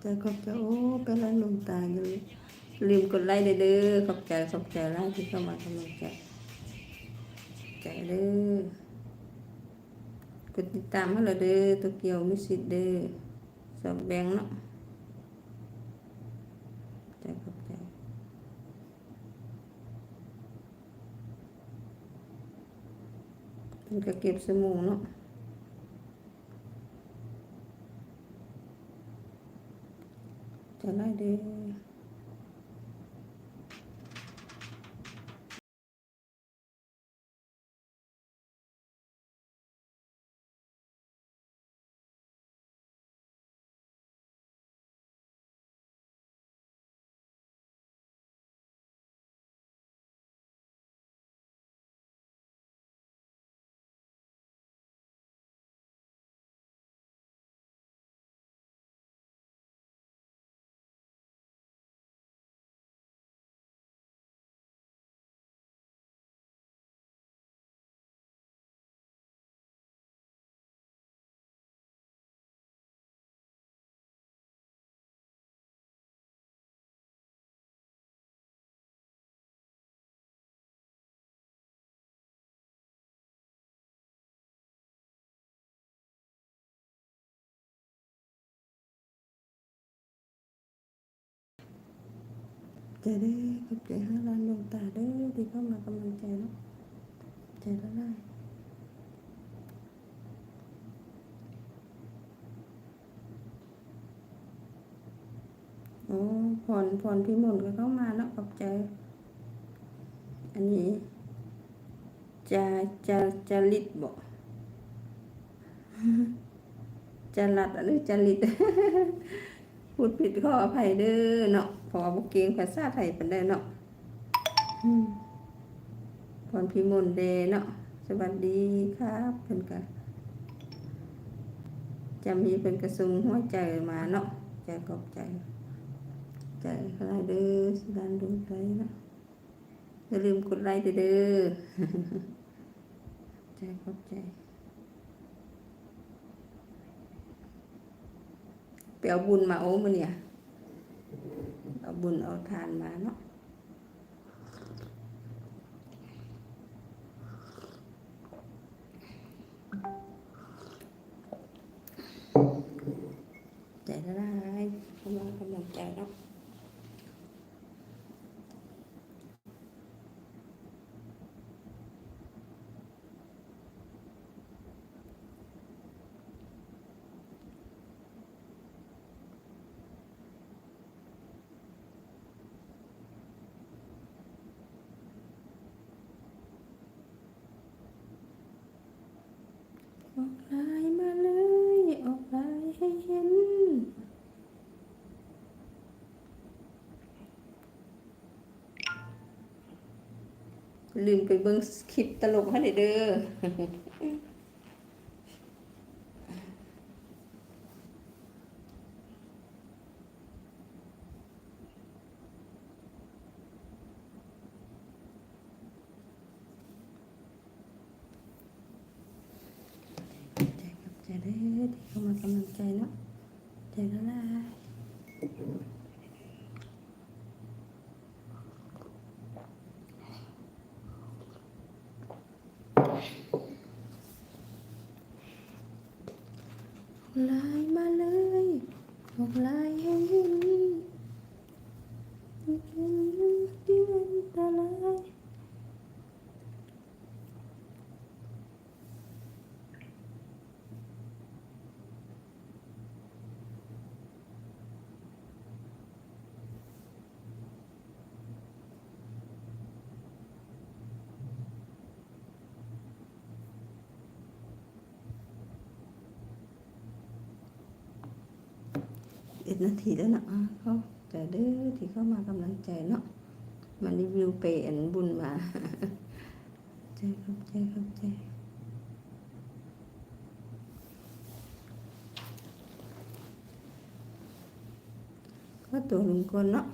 ใจขอบใจโอ้เป็นไรลงตาอย่ลืมกดไลค์เด้อขอบใจขอบใจไลค์ที่เข้ามากำลังใจใจเด้อกดติดตามให้เราเด้อตัวเกียวมิสิตเด้อสอบแบงเนาะใจขอบใจนกระเก็บสมูเนาะ จะไล่เด้อ ใจเด้ขอบใจห้าล้านดวงตาเด้อที่เข้ามากำลังใจเนาะใจละลายโอ้ผ่อนผ่อนพี่มนต์ก็เข้ามาเนาะขอบใจ อันนี้จะจะจะลิดบอกจะหลัดหรือจะลิด พูดผิดขออภัยเด้อเนาะพอบุกเกงภาษาไทยป็นได้เนาะพรพิมลเดเนาะสวัสดีครับเพิ่นก็จะมีเป็นกระซุงหัวใจมาเนาะใจขอบใจใจอะไรเด้อสดานดวงใจเนาะอย่าลืมกดไลค์เด้อใจขอบใจ ไป เอาบุญมาโอ้มันเนี่ยเอาบุญเอาทานมาเนาะใจละลายกำลังกำลังใจเนาะ ออกลายมาเลย ออกลายให้เห็น ลืมไปเบิ่งคลิปตลกให้เด้อ ใจกับใจเด้ อที่เข้ามากำลังใจเนาะใจละลายลายมาเลยออกลายให้เห็นที่มันตาลาย เอ็ดนาทีแล้วเนาะเขาแต่เด้อที่เข้ามากำลังใจเนาะมารีวิวเปอันบุญมาใจครับใจครับใจก็ตัวลุงกนเนาะ